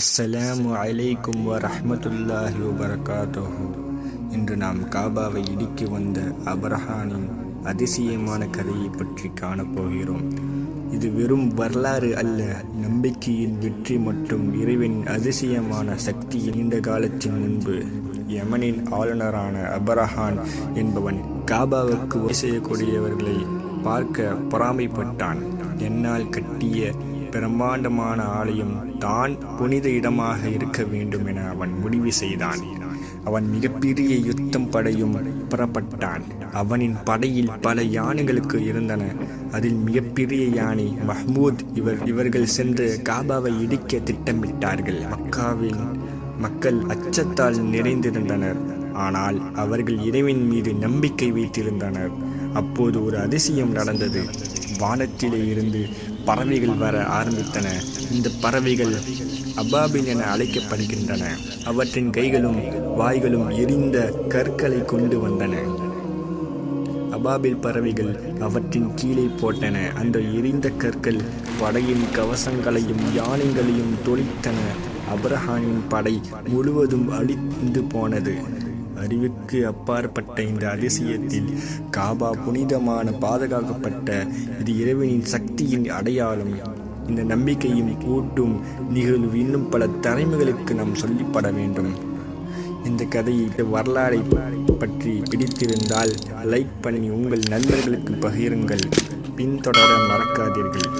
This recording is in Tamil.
அஸ்ஸலாமு அலைக்கும் வரஹ்மத்துல்லாஹி வபரகாத்துஹு. இன்று நாம் காபாவை இடிக்கு வந்த அபரஹானின் அதிசயமான கதையை பற்றி காணப்போகிறோம். இது வெறும் வரலாறு அல்ல நம்பிக்கையின் வெற்றி மற்றும் இறைவின் அதிசயமான சக்தி நீண்ட காலத்தின் முன்பு யமனின் ஆளுநரான அபரஹான் என்பவன் காபாவுக்கு செய்யக்கூடியவர்களை பார்க்க பொறாமைப்பட்டான். என்னால் கட்டிய பிரம்மாண்டமான ஆலயம் தான் புனித இடமாக இருக்க வேண்டும் என அவன் முடிவு செய்தான். அவன் மிகப்பெரிய யுத்தம் படையும் புறப்பட்டான். அவனின் படையில் பல யானைகளுக்கு இருந்தன. அதில் மிகப்பெரிய யானை மஹ்மூத் இவர் இவர்கள் சென்று காபாவை இடிக்க திட்டமிட்டார்கள். மக்காவில் மக்கள் அச்சத்தால் நிறைந்திருந்தனர். ஆனால் அவர்கள் இறைவன் மீது நம்பிக்கை வைத்திருந்தனர். அப்போது ஒரு அதிசயம் நடந்தது. வானத்திலே இருந்து பறவைகள் வர ஆரம்பித்தன. இந்த பறவைகள் அபாபில் என அழைக்கப்படுகின்றன. அவற்றின் கைகளும் வாய்களும் எரிந்த கற்களை கொண்டு வந்தன. அபாபில் பறவைகள் அவற்றின் கீழே போட்டன. அந்த எரிந்த கற்கள் படையின் கவசங்களையும் யானைகளையும் தொழித்தன. அப்ரஹானின் படை முழுவதும் அழிந்து போனது. அறிவுக்கு அப்பாற்பட்ட இந்த அதிசயத்தில் காபா புனிதமான பாதுகாக்கப்பட்ட இது இறைவனின் சக்தியின் அடையாளம். இந்த நம்பிக்கையும் கூட்டும் நிகழ்வு இன்னும் பல தலைமைகளுக்கு நாம் சொல்லிப்பட வேண்டும். இந்த கதையை வரலாறை பற்றி பிடித்திருந்தால் லைக் பண்ணி உங்கள் நண்பர்களுக்கு பகிருங்கள். பின்தொடர மறக்காதீர்கள்.